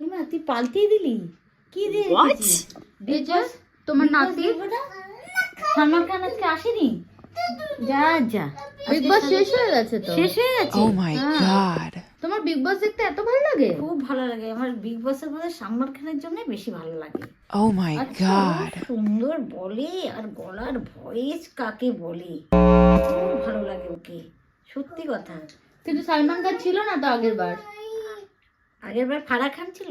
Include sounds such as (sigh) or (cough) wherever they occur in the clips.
এমা তুই পাল্টিয়ে দিলি? কি দিয়ে? তোমার নাতি? সালমান খান আজকে আসেনি? যা যা। বিগ বস শেষ হয়ে গেছে তো? শেষ হয়ে গেছে? Oh my god. তোমার বিগ বস দেখতে এত ভালো লাগে? খুব ভালো লাগে। আমার বিগ বসের মধ্যে সালমান খানের জন্য বেশি ভালো লাগে। Oh my আচ্ছা, god. ও সুন্দর বলে আর গলার ভয়েস কাকে বলে? খুব ভালো লাগে ওকে। সত্যি কথা। কিন্তু সালমান খান ছিল না তো আগের বার? আগের বার ফারা খান ছিল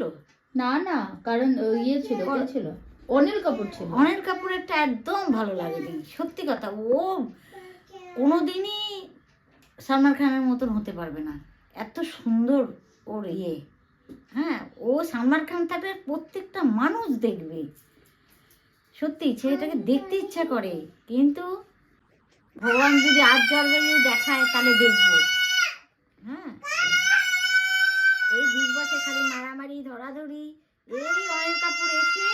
না না কারণ ও ইয়ে ছিল কে ছিল? অনিল কাপুর ছিল। অনিল কাপুরেরটা একদম ভালো লাগেনি সত্যি কথা। ও কোনোদিনই সালমান খানের মতন হতে পারবে না। এত সুন্দর ওর ইয়ে। হ্যাঁ ও সালমান খান থাকলে প্রত্যেকটা মানুষ দেখবে। সত্যি ছেলেটাকে দেখতে ইচ্ছা করে কিন্তু ভগবান যদি আজ জন্মে যদি দেখায় তাহলে দেখব। হ্যাঁ। এই বিগ বসে খালি মারামারি ধরাধরি এই অনিল কাপুর এসে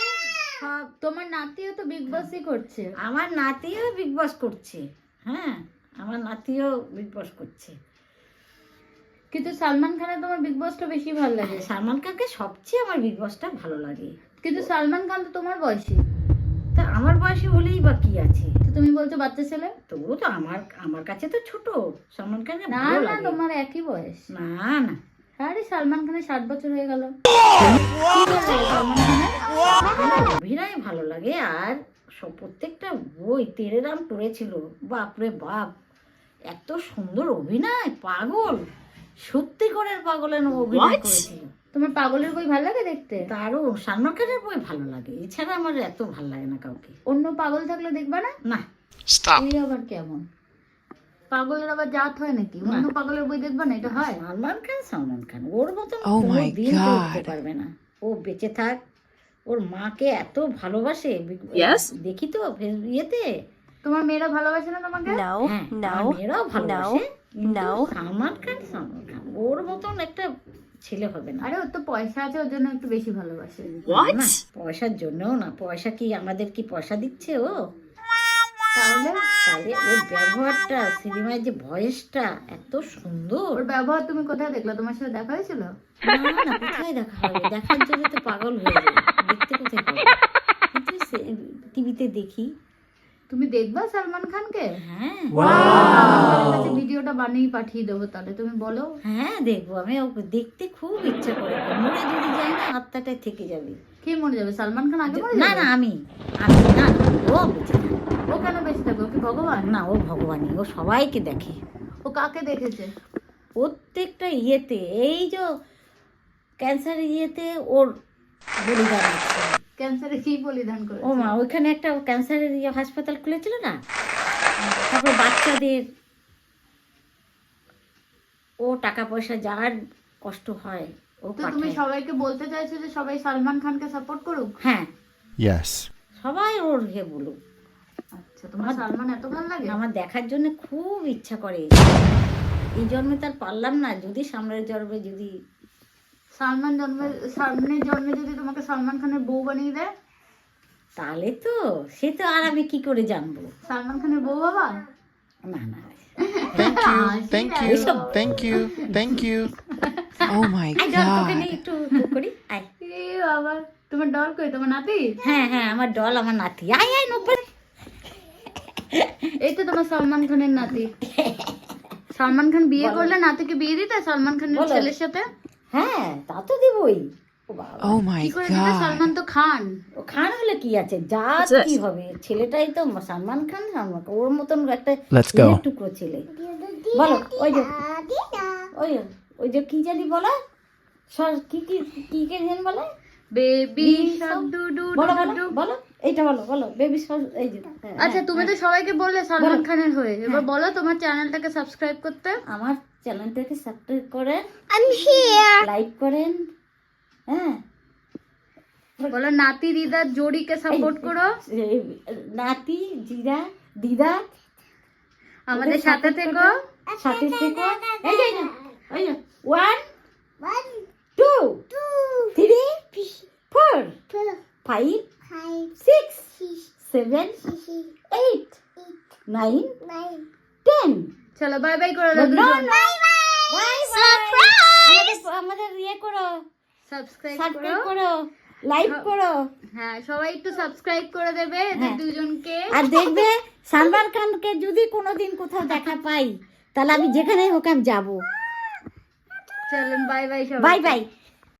সব তোমার নাতিও তো বিগ বসই করছে। আমার নাতিও বিগ বস করছে। হ্যাঁ আমার নাতিও বিগ বস করছে। কিন্তু সালমান খানের তোমার বিগ বসটা বেশি ভালো লাগে। সালমান খানকে সবচেয়ে আমার বিগ বসটা ভালো লাগে। কিন্তু সালমান খান তো তোমার বয়সী। তা আমার বয়সে হলেই বা কি আছে? তো তুমি বলছো বাচ্চা ছেলে? তবুও তো আমার আমার কাছে তো ছোট। সালমান খানকে না না তোমার একই বয়স। না না। সালমান খানের ষাট বছর হয়ে গেল। অভিনয় ভালো লাগে আর সব প্রত্যেকটা বই তেরে রাম পড়েছিল। বাপরে বাপ এত সুন্দর অভিনয় পাগল। সত্যি করে পাগলের অভিনয়? করেছিল। তোমার পাগলের বই ভালো লাগে দেখতে? তারও সালমান খানের বই ভালো লাগে। এছাড়া আমার এত ভালো লাগে না কাউকে। অন্য পাগল থাকলে দেখবা না? না. এই আবার কেমন? পাগলের আবার জাত হয় নাকি? অন্য পাগলের বই দেখবা না? এটা হয়? সালমান খান সালমান খান। ওর মতন Oh দিন করতে পারবে না। ও বেঁচে থাক। ওর মাকে এত ভালোবাসে। দেখি তো ইয়েতে। তোমার মেয়েরা ভালোবাসে না তোমাকে? No, হ্যাঁ আমার মেয়েরাও ভালোবাসে। no. সালমান খান সালমান খান ওর মতন একটা ছেলে হবে না। আরে ওর তো পয়সা আছে ওর জন্য একটু বেশি ভালোবাসে। পয়সার জন্যও না। পয়সা কি আমাদের কি পয়সা দিচ্ছে ও? তাহলে তাহলে ওর ব্যবহারটা সিনেমায় যে ভয়েসটা এত সুন্দর। ওর ব্যবহার তুমি কোথায় দেখলে? তোমার সাথে দেখা হয়েছিল? না না কোথায় দেখা হবে? দেখার জন্য তো পাগল হয়ে যায় দেখতে কোথায় পাবো? কিন্তু টিভিতে দেখি। তুমি দেখবা সালমান খানকে? হ্যাঁ। ভিডিওটা বানিয়ে পাঠিয়ে দেবো তাহলে। তুমি বলো। হ্যাঁ দেখব। আমি ওকে দেখতে খুব ইচ্ছা করে মরে যদি যাই না আত্মাটাই থেকে যাবে। কে মরে যাবে? সালমান খান আগে না না আমি। আমি না ও কেন বেঁচে থাকবে? ও কি ভগবান? না ও ভগবানই ও সবাইকে দেখে। ও কাকে দেখেছে? প্রত্যেকটা ইয়েতে এই যে ক্যান্সার ইয়েতে ওর বলিদান আছে। ক্যান্সারে কি বলিদান করে ও মা ওইখানে একটা ক্যান্সারের ইয়ে হাসপাতাল খুলেছিল না? তারপর বাচ্চাদের ও টাকা পয়সা যার কষ্ট হয় ও তো তুমি সবাইকে বলতে চাইছো যে সবাই সালমান খানকে সাপোর্ট করুক? হ্যাঁ. সবাই ওর হে বলুক। আচ্ছা তোমার সালমান এত ভালো লাগে আমার দেখার জন্য খুব ইচ্ছা করে এই জন্মে তার পারলাম না যদি সামনের জন্মে যদি সালমান জন্মে সামনের জন্মে যদি তোমাকে সালমান খানের বউ বানিয়ে দেয় তাহলে তো সে তো আর আমি কি করে জানব সালমান খানের বউ বাবা না না Thank you. (laughs) Thank you. Thank you. Thank you. Oh my idol তোকে নিয়ে god. একটু একটু করি আয় বাবা তোমার ডল কই তোমার নাতি হ্যাঁ হ্যাঁ আমার ডল আমার নাতি আয় আয় নব্বই এই তো তোমার সালমান খানের নাতি। সালমান খান বিয়ে করলে নাতিকে বিয়ে দিতে? সালমান খানের ছেলের সাথে? হ্যাঁ তা তো দিবই। ও বাবা। Oh. সালমান তো খান। ও খান হলে কি আছে? যা কি হবে? ছেলেটাই তো সালমান খান সালমান ওর মতন একটা টুকরো ছেলে। বলো ওই যে ওই ওই যে কি জানি বলে? সর- কি কি কি কে যেন বলে? বেবি সব- ডু ডু বলো ডু ডু। বলো। এইটা বলো বলো বেবি এই যে হ্যাঁ, আচ্ছা হ্যাঁ, তুমি তো হ্যাঁ। সবাইকে বললে সালমান খানের হয়ে। এবার বলো তোমার চ্যানেলটাকে সাবস্ক্রাইব করতে। আমার চ্যানেলটাকে সাবস্ক্রাইব করেন। I'm here. লাইক করেন। হ্যাঁ। বলো নাতি দিদার জোড়িকে সাপোর্ট করো। নাতি জিরা দিদা। আমাদের সাথে থেকো। সাথে থেকে। এই যে, এই যে, one two three four five seven eight nine ten চলো বাই বাই করে আমাদের ইয়ে করো। সাবস্ক্রাইব করো। লাইক করো। হ্যাঁ সবাই একটু সাবস্ক্রাইব করে দেবে এদের হ্যাঁ। দুজনকে। আর দেখবে সালমান খানকে যদি কোনোদিন কোথাও দেখা পাই তাহলে আমি যেখানেই হোক আমি যাব। চলেন বাই বাই সবাই বাই বাই